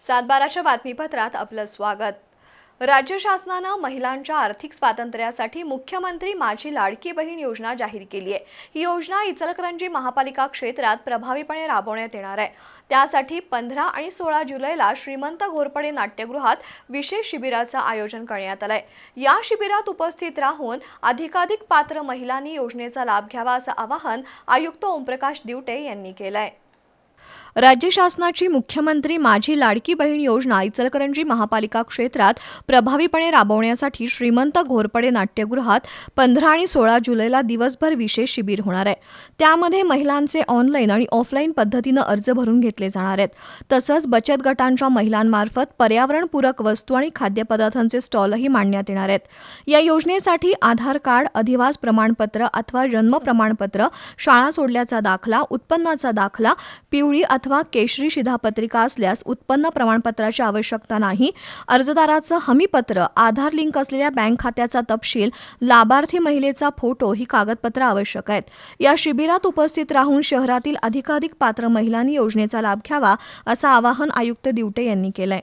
सातबाराच्या बातमीपत्रात आपलं स्वागत. राज्य शासनानं महिलांच्या आर्थिक स्वातंत्र्यासाठी मुख्यमंत्री माझी लाडकी बहीण योजना जाहीर केली आहे. ही योजना इचलकरंजी महापालिका क्षेत्रात प्रभावीपणे राबवण्यात येणार आहे. त्यासाठी पंधरा आणि सोळा जुलैला श्रीमंत घोरपडे नाट्यगृहात विशेष शिबिराचं आयोजन करण्यात आलंय. या शिबिरात उपस्थित राहून अधिकाधिक पात्र महिलांनी योजनेचा लाभ घ्यावा असं आवाहन आयुक्त ओमप्रकाश दिवटे यांनी केलंय. राज्य शासनाची मुख्यमंत्री माझी लाडकी बहीण योजना इचलकरंजी महापालिका क्षेत्रात प्रभावीपणे राबवण्यासाठी श्रीमंत घोरपडे नाट्यगृहात पंधरा आणि सोळा जुलैला दिवसभर विशेष शिबिर होणार आहे. त्यामध्ये महिलांचे ऑनलाईन आणि ऑफलाईन पद्धतीनं अर्ज भरून घेतले जाणार आहेत. तसंच बचत गटांच्या महिलांमार्फत पर्यावरणपूरक वस्तू आणि खाद्यपदार्थांचे स्टॉलही मांडण्यात येणार आहेत. या योजनेसाठी आधार कार्ड अधिवास प्रमाणपत्र अथवा जन्म प्रमाणपत्र शाळा सोडल्याचा दाखला उत्पन्नाचा दाखला पिवळी अथवा अथवा केशरी शिधापत्रिका असल्यास उत्पन्न प्रमाणपत्राची आवश्यकता नाही. अर्जदाराचं हमीपत्र आधार लिंक असलेल्या बँक खात्याचा तपशील लाभार्थी महिलेचा फोटो ही कागदपत्र आवश्यक आहेत. या शिबिरात उपस्थित राहून शहरातील अधिकाधिक पात्र महिलांनी योजनेचा लाभ घ्यावा असं आवाहन आयुक्त दिवटे यांनी केलंय.